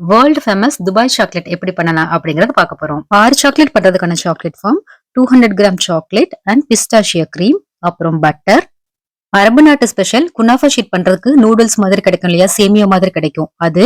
World famous Dubai chocolate எப்படி பண்ணலாம் அப்படிங்கறத பார்க்க போறோம். ஆறு சாக்லேட் பண்றதுக்கான chocolate form two hundred gram chocolate and pistachio cream அப்புறம் பட்டர் அரபு நாட்டு ஸ்பெஷல் குனாஃபா ஷீட் பண்றதுக்கு நூடுல்ஸ் மாதிரி கிடைக்கும் இல்லையா? சேமியா மாதிரி கிடைக்கும். அது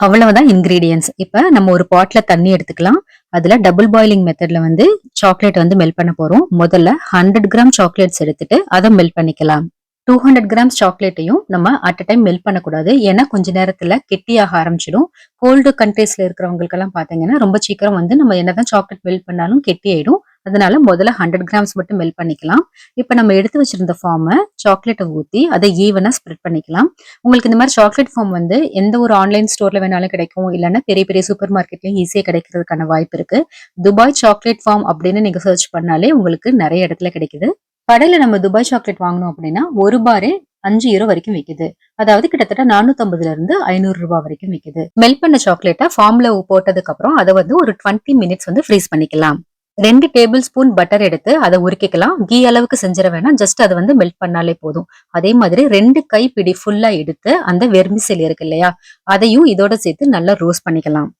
அவ்வளவுதான் இன்கிரீடியன்ஸ் இப்ப நம்ம ஒரு பாட்ல தண்ணி எடுத்துக்கலாம். அதுல டபுள் பாயிலிங் மெத்தட்ல வந்து சாக்லேட் வந்து மெல்ட் பண்ண போறோம். முதல்ல ஹண்ட்ரட் கிராம் சாக்லேட்ஸ் எடுத்துட்டு அதை மெல்ட் பண்ணிக்கலாம். டூ ஹண்ட்ரட் கிராம்ஸ் சாக்லேட்டையும் நம்ம அட் அ டைம் மெல்ட் பண்ணக்கூடாது. ஏன்னா கொஞ்ச நேரத்துல கெட்டியாக ஆரம்பிச்சிடும். கோல்டு கண்ட்ரீஸில் இருக்கிறவங்களுக்கெல்லாம் பாத்தீங்கன்னா ரொம்ப சீக்கிரம் வந்து நம்ம என்னதான் சாக்லேட் மெல்ட் பண்ணாலும் கெட்டி ஆயிடும் அதனால முதல்ல ஹண்ட்ரட் கிராம்ஸ் மட்டும் மெல்ட் பண்ணிக்கலாம். இப்போ நம்ம எடுத்து வச்சிருந்த ஃபார்மை சாக்லேட்டை ஊற்றி அதை ஈவனாக ஸ்ப்ரெட் பண்ணிக்கலாம். உங்களுக்கு இந்த மாதிரி சாக்லேட் ஃபார்ம் வந்து எந்த ஒரு ஆன்லைன் ஸ்டோர்ல வேணாலும் கிடைக்கும். இல்லைன்னா பெரிய பெரிய சூப்பர் மார்க்கெட்லையும் ஈஸியாக கிடைக்கிறதுக்கான வாய்ப்பு இருக்கு. துபாய் சாக்லேட் ஃபார்ம் அப்படின்னு நீங்க சர்ச் பண்ணாலே உங்களுக்கு நிறைய இடத்துல கிடைக்குது. கடையில நம்ம துபாய் சாக்லேட் வாங்கணும் அப்படின்னா ஒரு பாரே அஞ்சு யூரோ வரைக்கும் விற்கிது அதாவது கிட்டத்தட்ட நானூத்தி இருந்து ஐநூறு ரூபாய் வரைக்கும் விற்கிது மெல்ட் பண்ண சாக்லேட்டை ஃபார்ம்ல போட்டதுக்கு அப்புறம் அதை வந்து ஒரு டுவெண்ட்டி மினிட்ஸ் வந்து ஃப்ரீஸ் பண்ணிக்கலாம். ரெண்டு டேபிள் ஸ்பூன் பட்டர் எடுத்து அதை உருக்கிக்கலாம். கீ அளவுக்கு செஞ்சிட வேணாம். ஜஸ்ட் அதை வந்து மெல்ட் பண்ணாலே போதும். அதே மாதிரி ரெண்டு கைப்பிடி ஃபுல்லா எடுத்து அந்த வெர்மிசெல் இருக்கு இல்லையா அதையும் இதோட சேர்த்து நல்லா ரோஸ்ட் பண்ணிக்கலாம்.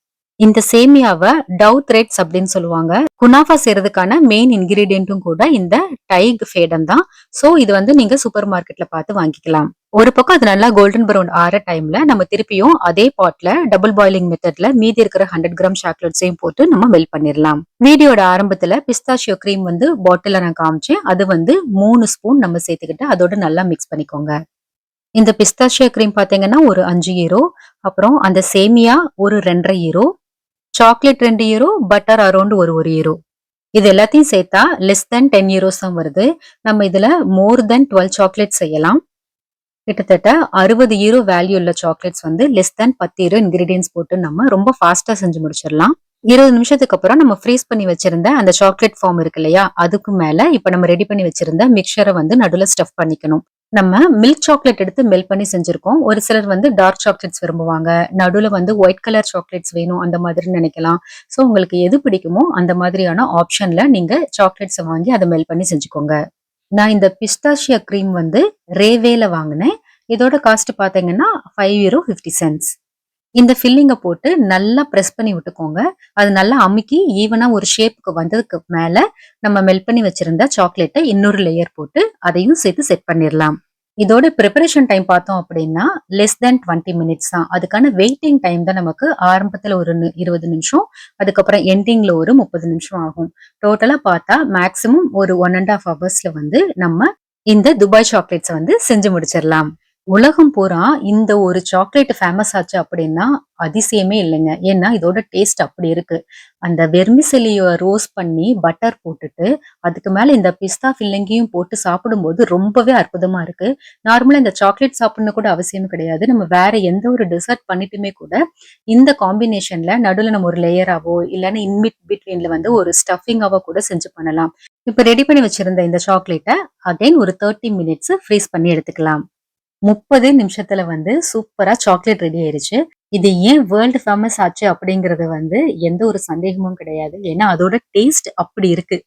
இந்த சேமியாவை டவு த்ரெட்ஸ் அப்படின்னு சொல்லுவாங்க. குனாஃபா செய்யறதுக்கான மெயின் இன்கிரீடியன்ட்டும் கூட இந்த டைக் ஃபேடம் தான். ஸோ இது வந்து நீங்க சூப்பர் மார்க்கெட்ல பார்த்து வாங்கிக்கலாம். ஒரு பக்கம் அது நல்லா கோல்டன் ப்ரௌன் ஆற டைம்ல நம்ம திருப்பியும் அதே பாட்ல டபுள் பாயிலிங் மெத்தட்ல மீதி இருக்கிற ஹண்ட்ரட் கிராம் சாக்லேட்ஸையும் போட்டு நம்ம மெல்ட் பண்ணிடலாம் வீடியோட ஆரம்பத்துல பிஸ்தாஷியோ கிரீம் வந்து பாட்டில நான் காமிச்சேன். அது வந்து மூணு ஸ்பூன் நம்ம சேர்த்துக்கிட்டு அதோட நல்லா மிக்ஸ் பண்ணிக்கோங்க. இந்த பிஸ்தாஷியோ கிரீம் பாத்தீங்கன்னா ஒரு அஞ்சு ஈரோ அப்புறம் அந்த சேமியா ஒரு ரெண்டரை ஈரோ சாக்லேட் ரெண்டு யூரோ பட்டர் அரௌண்ட் ஒரு ஒரு யூரோ இது எல்லாத்தையும் சேர்த்தா லெஸ் தென் டென் யூரோஸ் தான் வருது. நம்ம இதுல மோர் தென் டுவெல் சாக்லேட் செய்யலாம். கிட்டத்தட்ட அறுபது யூரோ வேல்யூ உள்ள சாக்லேட்ஸ் வந்து லெஸ் தென் பத்து யூரோ இன்கிரீடியன்ஸ் போட்டு நம்ம ரொம்ப ஃபாஸ்டா செஞ்சு முடிச்சிடலாம். இருபது நிமிஷத்துக்கு அப்புறம் நம்ம ஃப்ரீஸ் பண்ணி வச்சிருந்த அந்த சாக்லேட் ஃபார்ம் இருக்கு இல்லையா அதுக்கு மேல இப்ப நம்ம ரெடி பண்ணி வச்சிருந்த மிக்சரை வந்து நடுவில் ஸ்டஃப் பண்ணிக்கணும். நம்ம மில்க் சாக்லேட் எடுத்து மெல்ட் பண்ணி செஞ்சிருக்கோம். ஒரு சிலர் வந்து டார்க் சாக்லேட்ஸ் விரும்புவாங்க. நடுவில் வந்து ஒயிட் கலர் சாக்லேட்ஸ் வேணும் அந்த மாதிரி நினைக்கலாம். ஸோ உங்களுக்கு எது பிடிக்குமோ அந்த மாதிரியான ஆப்ஷன்ல நீங்க சாக்லேட்ஸை வாங்கி அதை மெல்ட் பண்ணி செஞ்சுக்கோங்க. நான் இந்த பிஸ்தாஷியா க்ரீம் வந்து ரேவேல வாங்கினேன். இதோட காஸ்ட் பார்த்தீங்கன்னா ஃபைவ் யூரோ ஃபிஃப்டி சென்ஸ் இந்த ஃபில்லிங்கை போட்டு நல்லா ப்ரெஸ் பண்ணி விட்டுக்கோங்க. அது நல்லா அமுக்கி ஈவனாக ஒரு ஷேப்புக்கு வந்ததுக்கு மேலே நம்ம மெல்ட் பண்ணி வச்சிருந்த சாக்லேட்டை இன்னொரு லேயர் போட்டு அதையும் சேர்த்து செட் பண்ணிடலாம் இதோட ப்ரிப்பரேஷன் டைம் பார்த்தோம் அப்படின்னா லெஸ் தென் டுவெண்ட்டி மினிட்ஸ் தான். அதுக்கான வெயிட்டிங் டைம் தான் நமக்கு ஆரம்பத்தில் ஒரு இருபது நிமிஷம் அதுக்கப்புறம் எண்டிங்கில் ஒரு முப்பது நிமிஷம் ஆகும். டோட்டலாக பார்த்தா மேக்சிமம் ஒரு ஒன் அண்ட் ஆஃப் ஹவர்ஸில் வந்து நம்ம இந்த துபாய் சாக்லேட்ஸை வந்து செஞ்சு முடிச்சிடலாம் உலகம் பூரா இந்த ஒரு சாக்லேட் ஃபேமஸ் ஆச்சு அப்படின்னா அதிசயமே இல்லைங்க. ஏன்னா இதோட டேஸ்ட் அப்படி இருக்கு. அந்த வெர்மிசெலிய ரோஸ் பண்ணி பட்டர் போட்டுட்டு அதுக்கு மேல இந்த பிஸ்தா ஃபில்லிங்கையும் போட்டு சாப்பிடும்போது ரொம்பவே அற்புதமா இருக்கு. நார்மலா இந்த சாக்லேட் சாப்பிடணும் கூட அவசியம் கிடையாது. நம்ம வேற எந்த ஒரு டெசர்ட் பண்ணிட்டுமே கூட இந்த காம்பினேஷன்ல நடுவில் நம்ம ஒரு லேயராவோ இல்லைன்னா இன்பிட் பிட்வீன்ல வந்து ஒரு ஸ்டஃபிங்காவோ கூட செஞ்சு பண்ணலாம். இப்போ ரெடி பண்ணி வச்சிருந்த இந்த சாக்லேட்டை அகைன் ஒரு தேர்ட்டி மினிட்ஸ் ஃப்ரீஸ் பண்ணி எடுத்துக்கலாம். முப்பது நிமிஷத்துல வந்து சூப்பரா சாக்லேட் ரெடி ஆயிருச்சு. இது ஏன் வேர்ல்டு ஃபேமஸ் ஆச்சு அப்படிங்கறது வந்து எந்த ஒரு சந்தேகமும் கிடையாது. ஏன்னா அதோட டேஸ்ட் அப்படி இருக்கு.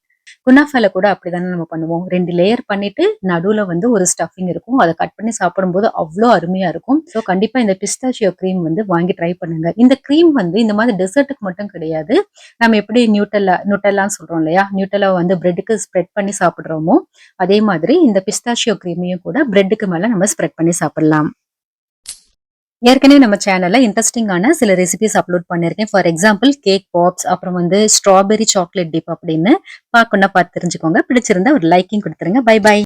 குனாஃபால கூட அப்படிதானே நம்ம பண்ணுவோம். ரெண்டு லேயர் பண்ணிட்டு நடுவுல வந்து ஒரு ஸ்டஃபிங் இருக்கும். அதை கட் பண்ணி சாப்பிடும்போது அவ்வளோ அருமையா இருக்கும். ஸோ கண்டிப்பா இந்த பிஸ்தாஷியோ க்ரீம் வந்து வாங்கி ட்ரை பண்ணுங்க. இந்த க்ரீம் வந்து இந்த மாதிரி டெசர்ட்டுக்கு மட்டும் கிடையாது. நம்ம எப்படி நியூட்டல்லா நியூட்டல்லான்னு சொல்றோம் இல்லையா? நியூட்டல்லா வந்து பிரெட்டுக்கு ஸ்ப்ரெட் பண்ணி சாப்பிடுறோமோ அதே மாதிரி இந்த பிஸ்தாஷியோ க்ரீமையும் கூட பிரெட்டுக்கு மேல நம்ம ஸ்ப்ரெட் பண்ணி சாப்பிடலாம். ஏற்கனவே நம்ம சேனல்ல இன்ட்ரெஸ்டிங்கான சில ரெசிபிஸ் அப்லோட் பண்ணிருக்கேன் ஃபார் எக்ஸாம்பிள் கேக் பாப்ஸ் அப்புறம் வந்து ஸ்ட்ராபெரி சாக்லேட் டிப் அப்படின்னு பார்க்கணும்னா பார்த்து தெரிஞ்சுக்கோங்க. பிடிச்சிருந்தா ஒரு லைக்கிங் கொடுத்துருங்க. By by